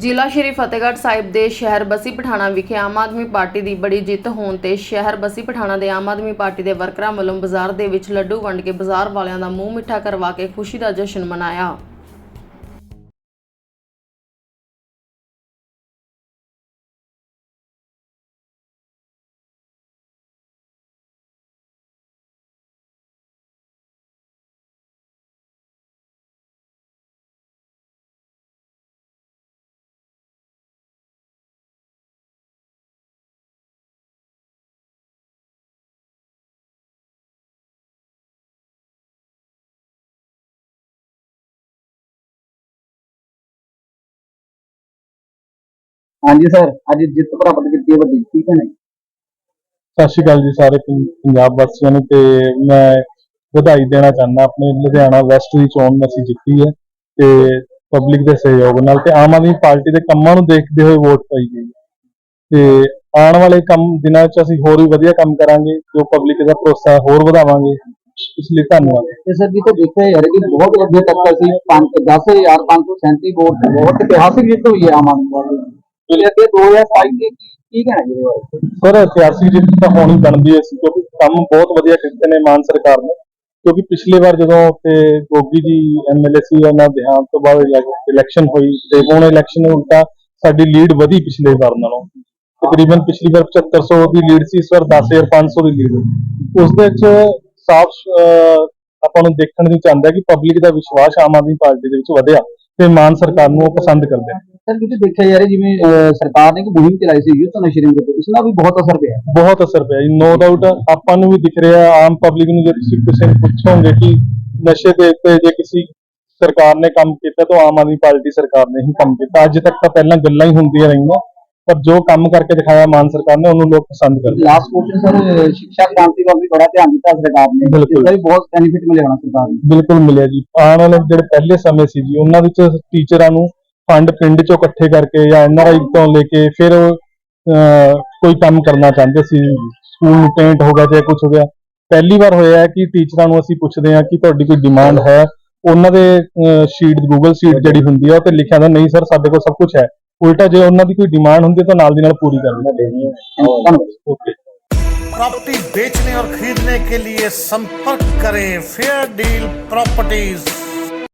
ਜ਼ਿਲ੍ਹਾ ਸ਼੍ਰੀ ਫਤਿਹਗੜ੍ਹ ਸਾਹਿਬ ਦੇ ਸ਼ਹਿਰ ਬਸੀ ਪਠਾਣਾ ਵਿਖੇ ਆਮ ਆਦਮੀ ਪਾਰਟੀ ਦੀ ਬੜੀ ਜਿੱਤ ਹੋਣ ਤੇ ਸ਼ਹਿਰ ਬਸੀ ਪਠਾਣਾ ਦੇ ਆਮ ਆਦਮੀ ਪਾਰਟੀ ਦੇ ਵਰਕਰਾਂ ਵੱਲੋਂ ਬਾਜ਼ਾਰ ਦੇ ਵਿੱਚ ਲੱਡੂ ਵੰਡ ਕੇ ਬਾਜ਼ਾਰ ਵਾਲਿਆਂ ਦਾ ਮੂੰਹ ਮਿੱਠਾ ਕਰਵਾ ਕੇ ਖੁਸ਼ੀ ਦਾ ਜਸ਼ਨ ਮਨਾਇਆ। ਹਾਂਜੀ ਸਰ ਅੱਜ ਜਿੱਤ ਪ੍ਰਾਪਤ ਕੀਤੀ ਹੈ ਵੱਡੀ ਠੀਕ ਹੈ ਨਹੀਂ ਸਤਿ ਸ਼੍ਰੀ ਅਕਾਲ ਜੀ ਸਾਰੇ ਪੰ- ਪੰਜਾਬ ਵਾਸੀਆਂ ਨੂੰ ਤੇ ਮੈਂ ਵਧਾਈ ਦੇਣਾ ਚਾਹੁੰਦਾ ਆਪਣੇ ਲੁਧਿਆਣਾ ਵੈਸਟ ਦੀ ਚੋਣ ਅਸੀਂ ਜਿੱਤੀ ਹੈ ਤੇ ਪਬਲਿਕ ਦੇ ਸਹਿਯੋਗ ਨਾਲ ਤੇ ਆਮ ਆਦਮੀ ਪਾਰਟੀ ਦੇ ਕੰਮਾਂ ਨੂੰ ਦੇਖਦੇ ਹੋਏ ਵੋਟ ਪਾਈ ਗਈ ਹੈ। ਤੇ ਆਉਣ ਵਾਲੇ ਕੰਮ ਦਿਨਾਂ ਵਿੱਚ ਅਸੀਂ ਹੋਰ ਵੀ ਵਧੀਆ ਕੰਮ ਕਰਾਂਗੇ ਜੋ ਪਬਲਿਕ ਦਾ ਭਰੋਸਾ ਹੈ, ਹੋਰ ਵਧਾਵਾਂਗੇ। ਇਸ ਲਈ ਧੰਨਵਾਦ। ਤੇ ਸਰ ਜੀ ਤੋਂ ਦੇਖਿਆ ਯਾਰ ਕਿ ਬਹੁਤ ਵੱਡੇ ਟੱਕਰ ਸੀ 10537 ਵੋਟ ਬਹੁਤ ਇਤਿਹਾਸਿਕ ਜਿੱਤ ਹੋਈ ਹੈ ਆਮ ਆਦਮੀ ਪਾਰਟੀ ਤੇ ਅੱਗੇ 2027 ਦੀ ਕੀ ਕੀ ਕਹਿਣਾ ਜੀ ਇਹਦੇ ਬਾਰੇ? ਸਰ ਇਤਿਹਾਸਿਕ ਜਿੱਤ ਤਾਂ ਹੋਣੀ ਬਣਦੀ ਹੈ ਸੀ ਕਿਉਂਕਿ ਕੰਮ ਬਹੁਤ ਵਧੀਆ ਕੀਤੇ ਨੇ ਮਾਨ ਸਰਕਾਰ ਨੇ। ਕਿਉਂਕਿ ਪਿਛਲੇ ਵਾਰ ਜਦੋਂ ਤੇ ਗੋਗੀ ਜੀ ਐਮਐਲਏ ਸੀ ਉਹਨਾਂ ਦੇਹਾਂਤ ਤੋਂ ਬਾਅਦ ਇਲੈਕਸ਼ਨ ਹੋਈ, ਤੇ ਹੁਣ ਇਲੈਕਸ਼ਨ ਉਲਟਾ ਸਾਡੀ ਲੀਡ ਵਧੀ ਪਿਛਲੇ ਵਾਰ ਨਾਲੋਂ। ਤਕਰੀਬਨ ਪਿਛਲੀ ਵਾਰ 7500 ਦੀ ਲੀਡ ਸੀ, ਇਸ ਵਾਰ 10500 ਦੀ ਲੀਡ ਹੈ ਉਸ ਦੇ ਵਿੱਚ, ਸਾਫ਼ ਆਪਾਂ ਨੂੰ ਦੇਖਣ ਨੂੰ ਚਾਹੁੰਦਾ ਕਿ ਪਬਲਿਕ ਦਾ ਵਿਸ਼ਵਾਸ ਆਮ ਆਦਮੀ ਪਾਰਟੀ ਦੇ ਵਿੱਚ ਵਧਿਆ, ਤੇ ਮਾਨ ਸਰਕਾਰ ਨੂੰ ਉਹ ਪਸੰਦ ਕਰਦੇ ਨੇ। ਸਰ ਤੁਸੀਂ ਦੇਖਿਆ ਯਾਰ ਜਿਵੇਂ ਅਹ, ਸਰਕਾਰ ਨੇ ਇੱਕ ਮੁਹਿੰਮ ਚਲਾਈ ਸੀ ਯੁੱਧ ਨਸ਼ੇ ਦੇ ਵਿਰੁੱਧ। ਇਸ ਨਾਲ ਵੀ ਬਹੁਤ ਅਸਰ ਪਿਆ। ਬਹੁਤ ਅਸਰ ਪਿਆ ਜੀ ਨੋ ਡਾਊਟ ਆਪਾਂ ਨੂੰ ਵੀ ਦਿਖ ਰਿਹਾ ਆਮ ਪਬਲਿਕ ਨੂੰ ਜੇ ਤੁਸੀਂ ਕਿਸੇ ਨੂੰ ਪੁੱਛੋਗੇ ਕਿ ਨਸ਼ੇ ਦੇ ਉੱਤੇ ਜੇ ਕਿਸੇ ਸਰਕਾਰ ਨੇ ਕੰਮ ਕੀਤਾ ਤਾਂ ਆਮ ਆਦਮੀ ਪਾਰਟੀ ਸਰਕਾਰ ਨੇ ਹੀ ਕੰਮ ਕੀਤਾ। ਅੱਜ ਤੱਕ ਤਾਂ ਪਹਿਲਾਂ ਗੱਲਾਂ ਹੀ ਹੁੰਦੀਆਂ ਰਹੀਆਂ ਪਰ ਜੋ ਕੰਮ ਕਰਕੇ ਦਿਖਾਇਆ ਮਾਨ ਸਰਕਾਰ ਨੇ ਉਹਨੂੰ ਲੋਕ ਪਸੰਦ ਕਰਦੇ ਲਾਸਟ ਕੁਐਸਚਨ ਸਰ ਸਿੱਖਿਆ ਕ੍ਰਾਂਤੀ ਵੱਲ ਵੀ ਬੜਾ ਧਿਆਨ ਦਿੱਤਾ ਸਰਕਾਰ ਨੇ। ਬਿਲਕੁਲ। ਇਸ ਦਾ ਵੀ ਬਹੁਤ ਬੈਨੀਫਿਟ ਮਿਲਿਆ ਹੋਣਾ ਸਰਕਾਰ ਨੂੰ। ਬਿਲਕੁਲ ਮਿਲਿਆ ਜੀ। ਆਉਣ ਵਾਲੇ ਜਿਹੜੇ ਪਹਿਲੇ ਸਮੇਂ ਸੀ ਜੀ ਉਹਨਾਂ ਵਿੱਚ ਟੀਚਰਾਂ ਨੂੰ ਫੰਡ ਪਿੰਡ ਚੋਂ ਇਕੱਠੇ ਕਰਕੇ ਜਾਂ ਐਨਆਰਆਈ ਤੋਂ ਲੈ ਕੇ ਫਿਰ ਅਹ, ਕੋਈ ਕੰਮ ਕਰਨਾ ਚਾਹੁੰਦੇ ਸੀ ਸਕੂਲ ਨੂੰ ਪੇਂਟ ਹੋ ਗਿਆ ਜਾਂ ਕੁਝ ਹੋ ਗਿਆ ਪਹਿਲੀ ਵਾਰ ਹੋਇਆ ਹੈ ਕਿ ਟੀਚਰਾਂ ਨੂੰ ਅਸੀਂ ਪੁੱਛਦੇ ਹਾਂ ਕਿ ਤੁਹਾਡੀ ਕੋਈ ਡਿਮਾਂਡ ਹੈ ਉਹਨਾਂ ਦੇ ਸ਼ੀਟ ਗੂਗਲ ਸ਼ੀਟ ਜਿਹੜੀ ਹੁੰਦੀ ਹੈ ਉਹ ਤੇ ਲਿਖਿਆ ਹੁੰਦਾ ਨਹੀਂ ਸਰ ਸਾਡੇ ਕੋਲ ਸਭ ਕੁਝ ਹੈ ਉਲਟਾ ਜੇ ਉਹਨਾਂ ਦੀ ਕੋਈ ਡਿਮਾਂਡ ਹੁੰਦੀ ਹੈ ਤਾਂ ਨਾਲ ਦੀ ਨਾਲ ਪੂਰੀ ਕਰ ਦਿੰਦੇ ਧੰਨਵਾਦ ਓਕੇ प्रॉपर्टी बेचने और खरीदने के लिए संपर्क करें फेयर डील प्रॉपर्टीज